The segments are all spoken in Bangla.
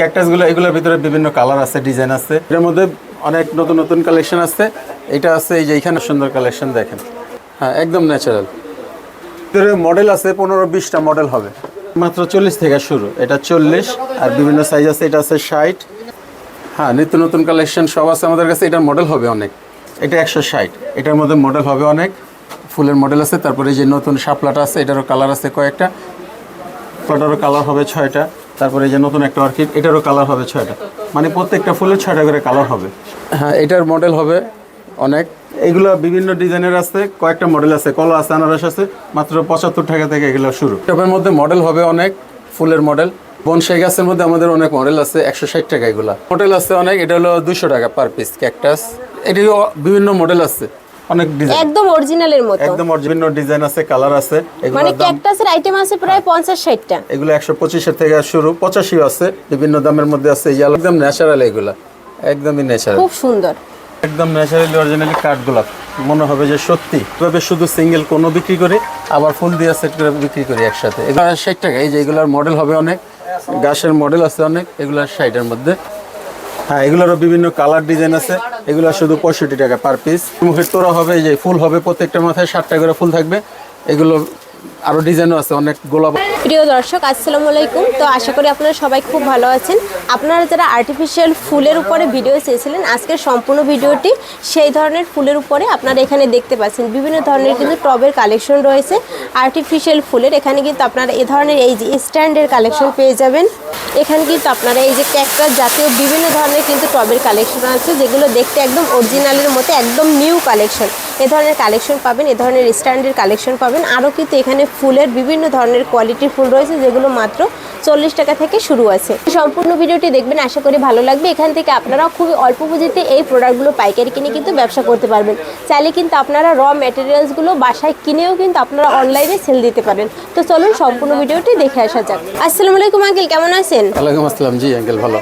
ক্যাকটাসগুলো, এগুলোর ভিতরে বিভিন্ন কালার আছে ডিজাইন আছে। এর মধ্যে অনেক নতুন নতুন কালেকশন আছে। এটা আছে এই যে এখানে সুন্দর কালেকশন দেখেন। হ্যাঁ একদম ন্যাচারাল ভিতরে মডেল আছে, পনেরো বিশটা মডেল হবে। মাত্র চল্লিশ থেকে শুরু। এটা চল্লিশ, আর বিভিন্ন সাইজ আছে, এটা আছে ষাট। হ্যাঁ নিত্য নতুন কালেকশন সব আছে আমাদের কাছে। এটার মডেল হবে অনেক। এটা একশো ষাট। এটার মধ্যে মডেল হবে অনেক। ফুলের মডেল আছে, তারপরে যে নতুন শাপলাটা আছে, এটারও কালার আছে কয়েকটা। ফ্লাটারও কালার হবে ছয়টা। তারপরে এই যে নতুন একটা অর্কিড এটারও কালার হবে ছয়টা। মানে প্রত্যেকটা ফুলের ছয়টা করে কালার হবে। হ্যাঁ এটার মডেল হবে অনেক। এগুলো বিভিন্ন ডিজাইনের আছে কয়েকটা মডেল আছে কলা আছে আনারস আছে মাত্র পঁচাত্তর টাকা থেকে এগুলো শুরু। টবের মধ্যে মডেল হবে অনেক ফুলের মডেল বনসাই গাছের মধ্যে আমাদের অনেক মডেল আছে একশো ষাট টাকা এগুলা। মডেল আছে অনেক এটা হলো দুশো টাকা পার পিস ক্যাকটাস এটিও বিভিন্ন মডেল আছে। অনেক ডিজাইন একদম অরিজিনালের মতো। একদম বিভিন্ন ডিজাইন আছে কালার আছে মানে ক্যাকটাসের আইটেম আছে প্রায় পঞ্চাশ ষাটটা। এগুলো একশো পঁচিশের থেকে শুরু পঁচাশিও আছে বিভিন্ন দামের মধ্যে আছে যে একদম ন্যাচারাল এগুলা একদমই ন্যাচারাল খুব সুন্দর। একদম ন্যাচারালি অরিজিনালি কাঠগোলাপ। মনে হবে যে সত্যি। তবে শুধু সিঙ্গেল কোনো বিক্রি করি আবার ফুল দিয়ে সেট করে বিক্রি করি একসাথে। এগুলো ষাট টাকা এই যে এগুলোর মডেল হবে অনেক। গাছের মডেল আছে অনেক এগুলো ষাটের মধ্যে। হ্যাঁ এগুলোরও বিভিন্ন কালার ডিজাইন আছে। এগুলো শুধু পঁয়ষট্টি টাকা পার পিস মুখের তোরা হবে যে ফুল হবে, প্রত্যেকটা মাথায় ষাটটা করে ফুল থাকবে। এগুলো আরও ডিজাইনও আছে, অনেক গোলাপ প্রিয় দর্শক, আসসালামু আলাইকুম। তো আশা করি আপনারা সবাই খুব ভালো আছেন। আপনারা যারা আর্টিফিশিয়াল ফুলের উপরে ভিডিও চেয়েছিলেন আজকের সম্পূর্ণ ভিডিওটি সেই ধরনের ফুলের উপরে আপনারা এখানে দেখতে পাচ্ছেন। বিভিন্ন ধরনের কিন্তু টবের কালেকশন রয়েছে। আর্টিফিশিয়াল ফুলের এখানে কিন্তু আপনারা এ ধরনের এই যে স্ট্যান্ডের কালেকশন পেয়ে যাবেন। এখানে কিন্তু আপনারা এই যে ক্যাকটাস জাতীয় বিভিন্ন ধরনের কিন্তু টবের কালেকশন আছে, যেগুলো দেখতে একদম অরিজিনালের মতো, একদম নিউ কালেকশন এ ধরনের কালেকশন পাবেন এ ধরনের স্ট্যান্ডের কালেকশন পাবেন। আরও কিন্তু এখানে ফুলের বিভিন্ন ধরনের কোয়ালিটির ফুল রয়েছে যেগুলো মাত্র চল্লিশ টাকা থেকে শুরু আছে। সম্পূর্ণ ভিডিওটি দেখবেন আশা করি ভালো লাগবে। এখান থেকে আপনারা খুবই অল্প পুঁজিতে এই প্রোডাক্টগুলো পাইকারি কিনে কিন্তু ব্যবসা করতে পারবেন। চাইলে কিন্তু আপনারা র ম্যাটেরিয়ালসগুলো বাসায় কিনেও কিন্তু আপনারা অনলাইনে সেল দিতে পারেন। তো চলুন সম্পূর্ণ ভিডিওটি দেখে আসা যাক। আসসালামু আলাইকুম আঙ্কেল কেমন আছেন? ওয়ালাইকুম আসসালাম। জি আঙ্কেল ভালো।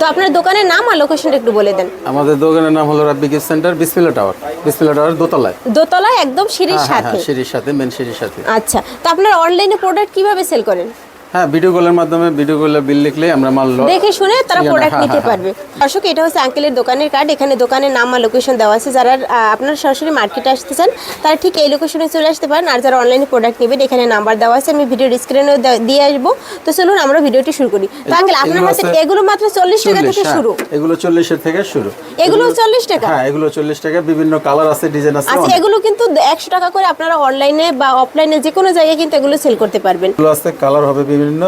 তো আপনার দোকানের নাম আর লোকেশনটা একটু বলে দেন। আমাদের দোকানের নাম হলো Rabbi gift centre Bismillah tower. Bismillah tower দোতলায়? দোতলায় একদম সিঁড়ির হ্যাঁ, হ্যাঁ, সাথে। হ্যাঁ, সিঁড়ির সাথে মেন সিঁড়ির সাথে। আচ্ছা তো আপনার অনলাইনে প্রোডাক্ট কীভাবে সেল করেন? হ্যাঁ ভিডিও কলের মাধ্যমে ভিডিও কলে বিল লিখলে আমরা মাল দেখে শুনে তারা প্রোডাক্ট হ্যাঁ, নিতে হ্যাঁ, পারবে। দর্শক এটা হচ্ছে আঙ্কেলের দোকানের কার্ড এখানে দোকানের নাম আর লোকেশন দেওয়া আছে। যারা আপনারা সরাসরি মার্কেটে আসতে চান তারা ঠিক এই লোকেশনে চলে আসতে পারেন। আর যারা অনলাইনে প্রোডাক্ট নেবেন এখানে নাম্বার দেওয়া আছে। আমি ভিডিও স্ক্রিনে দিয়ে আসব। তো চলুন আমরা ভিডিওটি শুরু করি। তো আঙ্কেল আপনার আছে এগুলো মাত্র চল্লিশ টাকা থেকে হ্যাঁ, শুরু। এগুলো চল্লিশের থেকে শুরু। এগুলো চল্লিশ টাকা? হ্যাঁ এগুলো চল্লিশ টাকা। বিভিন্ন কালার আছে ডিজাইন আছে আচ্ছা এগুলো কিন্তু একশো টাকা করে আপনারা অনলাইনে বা অফলাইনে যে কোনো জায়গায় কিন্তু এগুলো সেল করতে পারবেন। এগুলো আছে কালার হবে বিভিন্ন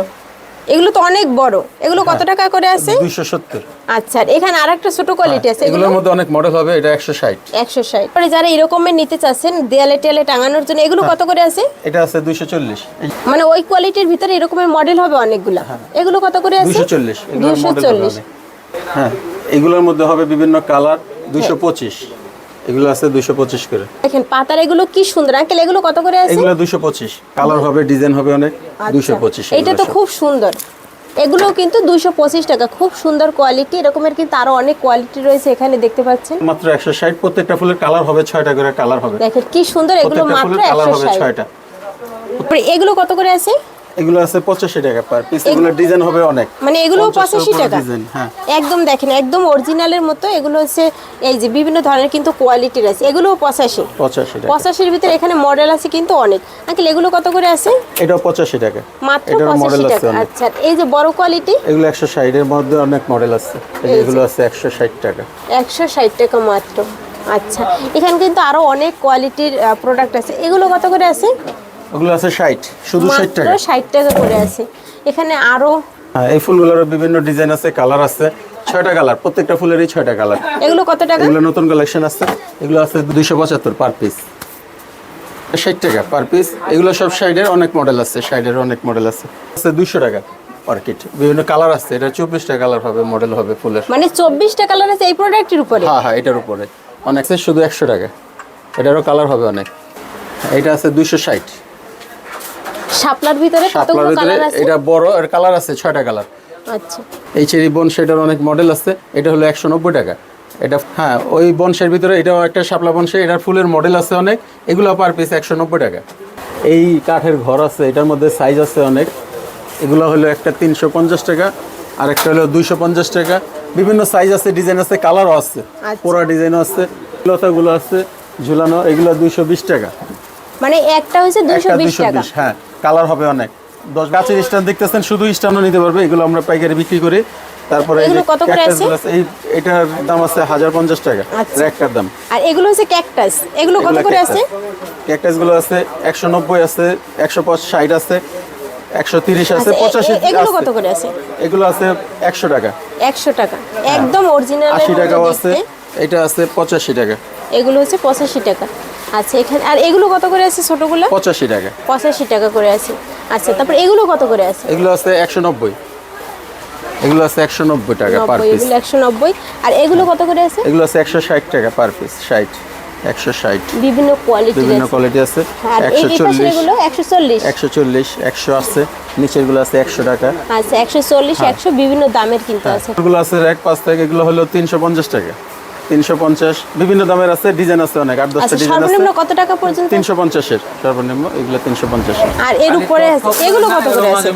এগুলো তো অনেক বড়। এগুলো কত হ্যাঁ। টাকা করে আছে? দুইশো সত্তর। আচ্ছা এখানে আরেকটা ছোট কোয়ালিটি আছে। এগুলোর মধ্যে অনেক মডেল হবে এটা একশো ষাট। একশো ষাট। পরে যারা এরকমের নিতে চাচ্ছেন দেয়ালে টেয়ালে টাঙানোর জন্য এগুলো কত করে আছে? এটা আছে দুইশো চল্লিশ। মানে ওই কোয়ালিটির ভিতরে এরকমের মডেল হবে অনেকগুলো। এগুলো কত করে আছে? দুইশো চল্লিশ। এগুলোর দুশো মডেল হবে চল্লিশ। অনেক। হ্যাঁ এগুলোর মধ্যে হবে বিভিন্ন কালার দুইশো পঁচিশ। এগুলো আছে দুইশো পঁচিশ করে। দেখেন পাতার এগুলো কি সুন্দর। আঙ্কেল এগুলো কত করে আছে? এগুলো দুইশো পঁচিশ। কালার হবে ডিজাইন হবে অনেক। দুইশো আচ্ছা, পঁচিশ এটা তো খুব সুন্দর। এগুলো কিন্তু দুইশো পঁচিশ টাকা। খুব সুন্দর কোয়ালিটি এরকমের কিন্তু আরও অনেক কোয়ালিটি রয়েছে এখানে দেখতে পাচ্ছেন? মাত্র একশো ষাট। প্রত্যেকটা ফুলের কালার হবে ছয়টা করে কালার হবে। দেখেন কি সুন্দর। এগুলো মাত্র ফুলের কালার একশো হবে ষাট। ছয়টা। এগুলো কত করে আছে? এগুলো আছে পঁচাশি টাকা পার পিস এগুলো ডিজাইন হবে অনেক। মানে এগুলো পঞ্চাশের পঁচাশি উপরে টাকা। ডিজাইন, হ্যাঁ। একদম দেখেন একদম অরিজিনালের মতো এগুলো হচ্ছে এই যে বিভিন্ন ধরনের কিন্তু কোয়ালিটির আছে এগুলো পঁচাশি। পঁচাশি টাকা। পঁচাশির ভিতরে এখানে মডেল আছে কিন্তু অনেক। আঙ্কেল এগুলো কত করে আছে? এটাও পঁচাশি টাকা। মাত্র এটার মডেল পঁচাশি আছে টাকা। আচ্ছা এই যে বড় কোয়ালিটি এগুলো একশো ষাটের মধ্যে অনেক মডেল আছে। এগুলো আছে একশো ষাট টাকা। একশো ষাট টাকা মাত্র। আচ্ছা এখানে কিন্তু আরও অনেক কোয়ালিটির প্রোডাক্ট আছে। এগুলো কত করে আছে? ওগুলো আছে ষাট শুধু ষাট মাত্র টাকা। ষাট টাকা করে আছে। এখানে আরও হ্যাঁ এই ফুলগুলোর বিভিন্ন ডিজাইন আছে কালার আছে ছয়টা কালার প্রত্যেকটা ফুলেরই ছয়টা কালার। এগুলো কত টাকা? এগুলো নতুন কালেকশন আছে এগুলো আছে দুইশো পঁচাত্তর পার পিস ষাট টাকা পার পিস এগুলো সব সাইডের অনেক মডেল আছে সাইডের অনেক মডেল আছে। আছে দুইশো টাকা অর্কিড বিভিন্ন কালার আছে এটা চব্বিশটা কালার হবে মডেল হবে ফুলের। মানে চব্বিশটা কালার আছে এই প্রোডাক্টের উপরে? হ্যাঁ হ্যাঁ এটার উপরে। অনেক শুধু একশো টাকা। এটারও কালার হবে অনেক। এটা আছে দুইশো ষাট। শাপলার ভিতরে শাপলার কতগুলো ভিতরে কালার আছে? এটা বড় এর কালার আছে ছয়টা কালার আচ্ছা। এই চেরি বন সেটার অনেক মডেল আছে এটা হলো একশো নব্বই টাকা। এটা হ্যাঁ ওই বনসের ভিতরে এটাও একটা শাপলা বনসে এটার ফুলের মডেল আছে অনেক এগুলো পার পিস একশো নব্বই টাকা। এই কাঠের ঘর আছে এটার মধ্যে সাইজ আছে অনেক। এগুলো হলো একটা তিনশো পঞ্চাশ টাকা আর একটা হলো দুইশো পঞ্চাশ টাকা। বিভিন্ন সাইজ আছে ডিজাইন আছে কালারও আছে। আচ্ছা। পোড়া ডিজাইনও আছে লতাগুলো আছে ঝুলানো এগুলো দুইশো বিশ টাকা। মানে একটা হচ্ছে একটা বিশ দুইশো টাকা। হ্যাঁ। কালার হবে অনেক। দশ গাছের স্ট্যান্ড দেখতেছেন শুধু স্ট্যান্ডও নিতে পারবে এগুলো আমরা পাইকারি বিক্রি করি। তারপরে এই যে এই এটার দাম আছে হাজার পঞ্চাশ টাকা আচ্ছা। র্যাকটার দাম। আর এগুলো হচ্ছে ক্যাকটাস এগুলো কত করে আছে? ক্যাকটাসগুলো আছে একশো নব্বই আছে একশো ষাট আছে একশো তিরিশ আছে আচ্ছা, পঁচাশি এগুলো। কত করে আছে? এগুলো আছে একশো টাকা। একশো টাকা। একদম অরিজিনাল আশি টাকাও আছে এটা আছে পঁচাশি টাকা। এগুলো হচ্ছে পঁচাশি টাকা। আচ্ছা এখানে আর এগুলো কত করে আছে ছোটগুলো? পঁচাশি টাকা। পঁচাশি টাকা করে আছে। আচ্ছা তারপর এগুলো কত করে আছে? এগুলো আছে একশো নব্বই। এগুলো আছে একশো নব্বই টাকা পার পিস এগুলো একশো নব্বই। আর এগুলো কত করে আছে? এগুলো আছে একশো ষাট টাকা পার পিস ষাট একশো ষাট। বিভিন্ন কোয়ালিটি বিভিন্ন কোয়ালিটি আছে। একশো চল্লিশ। এগুলো একশো চল্লিশ। একশো চল্লিশ একশো আছে। নিচেরগুলো আছে একশো টাকা। আচ্ছা একশো চল্লিশ হ্যাঁ। একশো বিভিন্ন দামের কিন্তু আছে। এগুলো আছে এক পাঁচ টাকা এগুলো হলো তিনশো পঞ্চাশ টাকা। তিনশো পঞ্চাশ। বিভিন্ন দামের আছে ডিজাইন আছে অনেক আট দশটা আচ্ছা ডিজাইন আছে। সর্বনিম্ন কত টাকা পর্যন্ত? তিনশো পঞ্চাশের সর্বনিম্ন এগুলো তিনশো পঞ্চাশের আর এর উপরে আছে এগুলো কত করে আছে?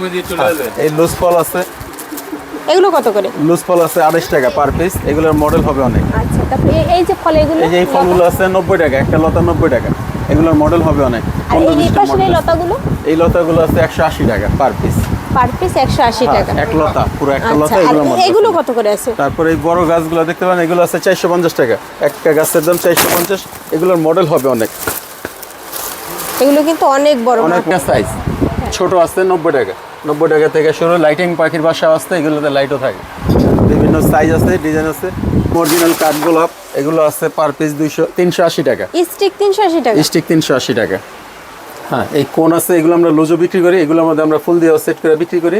এই লুজ ফল আছে। এগুলো কত করে? লুজ ফল আছে আড়াইশ টাকা পার পিস এগুলোর মডেল হবে অনেক। আচ্ছা তারপরে এই- যে ফল এগুলো? এই যে ফলগুলো আছে নব্বই টাকা একটা লতা নব্বই টাকা এগুলোর মডেল হবে অনেক। আর এই পনেরো এই। লতাগুলো? এই লতাগুলো আছে একশো আশি টাকা পার পিস পার পিস একশো আশি টাকা। এক লতা পুরো আচ্ছা লতা মধ্যে। এগুলো কত করে আছে? তারপরে এই বড় গাছগুলো দেখতে পারেন এগুলো আছে চারশো পঞ্চাশ টাকা। একটা গাছের দাম চারশো পঞ্চাশ এগুলোর মডেল হবে অনেক। এগুলো কিন্তু অনেক বড় অনেক সাইজ ছোট আছে নব্বই টাকা। নব্বই টাকা থেকে শুরু লাইটিং পাখির বাসা আসতে এগুলোতে লাইটও থাকে। বিভিন্ন সাইজ আছে ডিজাইন আছে। অরিজিনাল কাঠগোলাপ এগুলো আছে পার পিস দুইশো তিনশো আশি টাকা। স্টিক তিনশো আশি টাকা। স্টিক তিনশো আশি টাকা। হ্যাঁ এই কোন আছে এগুলো আমরা লোজো বিক্রি করি এগুলোর মধ্যে আমরা ফুল দিয়ে সেট করে বিক্রি করি।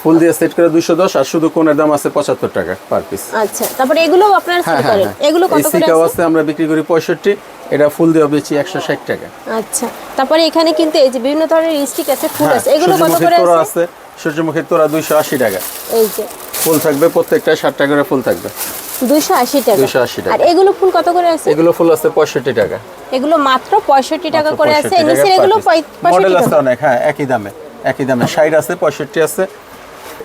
ফুল দিয়ে সেট করে দুশো দশ আর শুধু কোনের দাম আছে পঁচাত্তর টাকা পার পিস আচ্ছা তারপরে এগুলো আপনারা সেল হ্যাঁ করেন? হ্যাঁ। এগুলো কত করে আছে? আছে আমরা বিক্রি করি পঁয়ষট্টি এটা ফুল দিয়ে বেচি একশো ষাট টাকা। আচ্ছা তারপরে এখানে কিন্তু এই যে বিভিন্ন ধরনের স্টিক আছে ফুল আছে এগুলো কত করে আছে? আছে সূর্যমুখীর তোরা দুইশো আশি টাকা। এই যে। ফুল থাকবে প্রত্যেকটা ষাট টাকা করে ফুল থাকবে। দুশো আশি টাকা। 280 টাকা। আর এগুলো ফুল কত করে আছে? এগুলো ফুল আছে পঁয়ষট্টি টাকা। এগুলো মাত্র পঁয়ষট্টি টাকা করে আছে। নিচের এগুলো পঁয়- মডেল আছে অনেক হ্যাঁ একই দামে একই দামে। ষাট আছে পঁয়ষট্টি আছে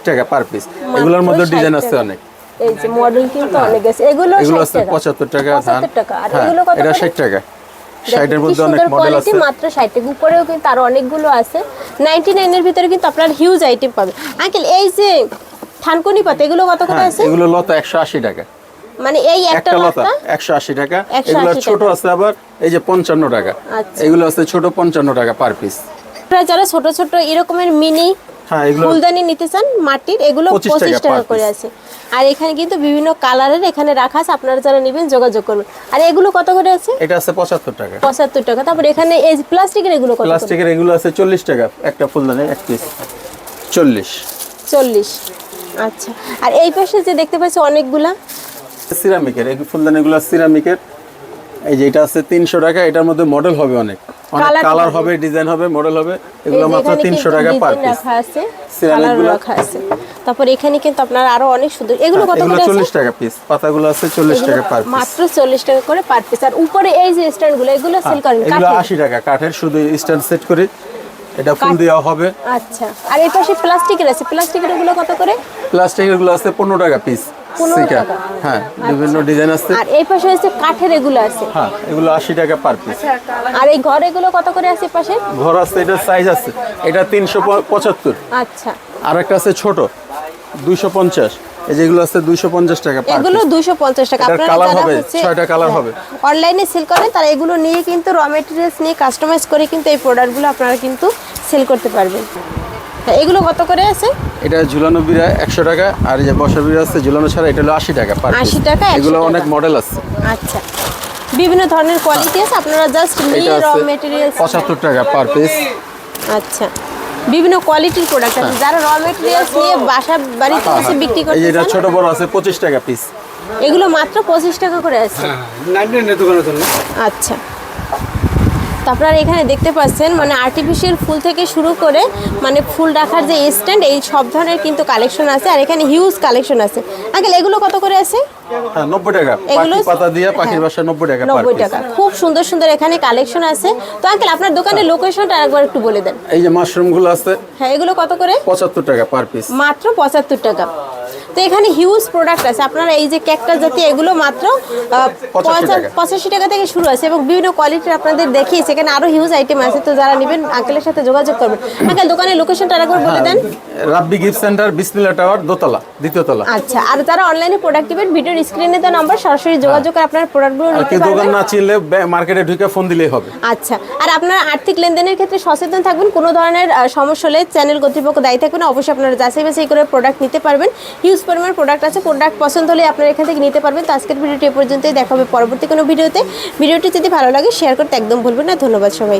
টাকা পার পিস এগুলোর মধ্যে ডিজাইন আছে অনেক। এই যে মডেল কিন্তু অনেক আছে। এগুলো এগুলো 60 আছে টাকা। পঁচাত্তর টাকা ধান। 75 টাকা। আর হ্যাঁ এগুলো কত এটা করে? ষাট টাকা। দেখেন, ষাটের মধ্যে অনেক মডেল আছে। মাত্র ষাট টাকা। উপরেও কিন্তু আরও অনেকগুলো আছে। নাইনটি নাইনের ভিতরে কিন্তু আপনার হিউজ আইটেম পাবেন। আঙ্কেল এই যে থানকুনি পাতা এগুলো কত করে হ্যাঁ আছে? এগুলো লতা একশো আশি টাকা। মানে এই একটা লতা লতা? একশো আশি টাকা। 180 এগুলো ছোট আছে আবার এই যে পঞ্চান্ন টাকা। আচ্ছা। এগুলো আছে ছোট পঞ্চান্ন টাকা পার পিস আপনারা যারা ছোট ছোট এরকমের মিনি হ্যাঁ এগুলো ফুলদানি নিতে চান মাটির এগুলো 25 পঁচিশ টাকা টাকা করে আছে। আর এখানে কিন্তু বিভিন্ন কালারের এখানে রাখা আছে আপনারা যারা নেবেন যোগাযোগ করবেন আর এগুলো কত করে আছে? এটা আছে পঁচাত্তর টাকা। পঁচাত্তর টাকা। তারপর এখানে এই প্লাস্টিকের এগুলো কত প্লাস্টিকের এগুলো আছে চল্লিশ টাকা একটা ফুলদানি এক পিস চল্লিশ। চল্লিশ। আচ্ছা। আর এই পাশে যে দেখতে পাচ্ছি অনেকগুলা সিরামিকের এই ফুলদানিগুলো সিরামিকের। এই যে এটা আছে তিনশো টাকা এটার মধ্যে মডেল হবে অনেক। অনেক কালার হবে। ডিজাইন হবে মডেল হবে। এগুলো মাত্র তিনশো টাকা পার পিস? রাখা আছে তারপর এখানে কিন্তু আপনার আরও অনেক সুন্দর এগুলো কত করে আছে? চল্লিশ টাকা পিস পাতাগুলো আছে চল্লিশ এগুলো টাকা পার পিস মাত্র চল্লিশ টাকা করে পার পিস আর উপরে এই যে স্ট্যান্ডগুলো এগুলো সেল করেন হ্যাঁ, এগুলো কাঠের? আশি টাকা কাঠের শুধু স্ট্যান্ড সেট করে এটা ফুল দেওয়া হবে। আচ্ছা আর এই পাশে প্লাস্টিকের আছে। প্লাস্টিকেরগুলো কত করে? প্লাস্টিকেরগুলো আছে পনেরো টাকা পিস 15 সিকা। হ্যাঁ বিভিন্ন ডিজাইন আছে আর এই পাশে হচ্ছে কাঠের এগুলো আছে। হ্যাঁ এগুলো আশি টাকা পার পিস আর এই ঘর এগুলো কত করে আছে পাশে? ঘর আছে এটা সাইজ আছে। এটা তিনশো পঁচাত্তর। আচ্ছা। আর একটা আছে ছোট দুইশো পঞ্চাশ। এই যেগুলো আছে দুইশো পঞ্চাশ টাকা পার এগুলো টাকা। আপনারা colour হবে, হ্যাঁ। অনলাইনে সেল করেন তারা এগুলো নিয়ে কিন্তু র মেটেরিয়ালস নিয়ে কাস্টমাইজ করে কিন্তু এই প্রোডাক্টগুলো আপনারা কিন্তু সেল করতে পারবেন। হ্যাঁ, এগুলো কত করে আছে? এটা ঝুলানো বিড়া একশো টাকা আর এই যে বসা বিড়া আছে ঝুলানো ছাড়া এটা হলো আশি টাকা পার 80 টাকা, এগুলো অনেক মডেল আছে। আচ্ছা। বিভিন্ন ধরনের কোয়ালিটি আছে আপনারা জাস্ট নিয়ে র আছে মেটেরিয়ালস পঁচাত্তর টাকা পার পিস আচ্ছা। বিভিন্ন কোয়ালিটির প্রোডাক্ট আছে যারা র মেটেরিয়ালস নিয়ে বাসা বাড়িতে এসে বিক্রি হ্যাঁ, করতে এটা ছোট বড় আছে পঁচিশ টাকা পিস এগুলো মাত্র পঁচিশ টাকা করে আছে। নাইনটি দোকানে আচ্ছা। তো আপনারা এখানে দেখতে পাচ্ছেন মানে আর্টিফিশিয়াল ফুল থেকে শুরু করে মানে ফুল রাখার যে স্ট্যান্ড এই সব ধরনের কিন্তু কালেকশন আছে। আর এখানে হিউজ কালেকশন আছে। আঙ্কেল এগুলো কত করে আছে? হ্যাঁ নব্বই টাকা। এগুলো পাতা দিয়ে পাখির হ্যাঁ, বাসা নব্বই টাকা নব্বই টাকা। খুব সুন্দর সুন্দর এখানে কালেকশন আছে। তো আঙ্কেল আপনার দোকানের লোকেশনটা একবার একটু বলে দেন। এই যে মাশরুমগুলো আছে হ্যাঁ এগুলো কত করে? পঁচাত্তর টাকা পার পিস মাত্র পঁচাত্তর টাকা। তো এখানে হিউজ প্রোডাক্ট আছে। আপনারা এই যে ক্যাকটাস জাতীয় এগুলো মাত্র আহ, 85 টাকা। পঁচাশি টাকা থেকে শুরু আছে এবং বিভিন্ন কোয়ালিটির আপনাদের দেখিয়েছে। এখানে আরও হিউজ আইটেম আছে। তো যারা নেবেন আঙ্কেলের সাথে যোগাযোগ করবেন। আঙ্কেল দোকানের লোকেশনটা আরেকবার বলে দেন। Rabbi gift centre Bismillah tower দোতলা দ্বিতীয় তলা। আচ্ছা আর যারা অনলাইনে প্রোডাক্ট নেবেন ভিডিওর স্ক্রিনে দেওয়া নাম্বার সরাসরি যোগাযোগ করে আপনার প্রোডাক্টগুলো নিতে কেউ দোকান না চিনলে মার্কেটে ঢুকে ফোন দিলেই হবে। আচ্ছা আর আপনারা আর্থিক লেনদেনের ক্ষেত্রে সচেতন থাকবেন। কোনো ধরনের সমস্যা হলে চ্যানেল কর্তৃপক্ষ দায়ী থাকবেন। অবশ্যই আপনারা যাচাই বাছাই করে প্রোডাক্ট নিতে পারবেন। হিউজ পরিমাণ প্রোডাক্ট আছে। প্রোডাক্ট পছন্দ হলে আপনারা এখান থেকে নিতে পারবেন। তো আজকের ভিডিওটি এ পর্যন্তই। দেখা হবে পরবর্তী কোনো ভিডিওতে। ভিডিওটি যদি ভালো লাগে শেয়ার করতে একদম ভুলবেন না। ধন্যবাদ সবাই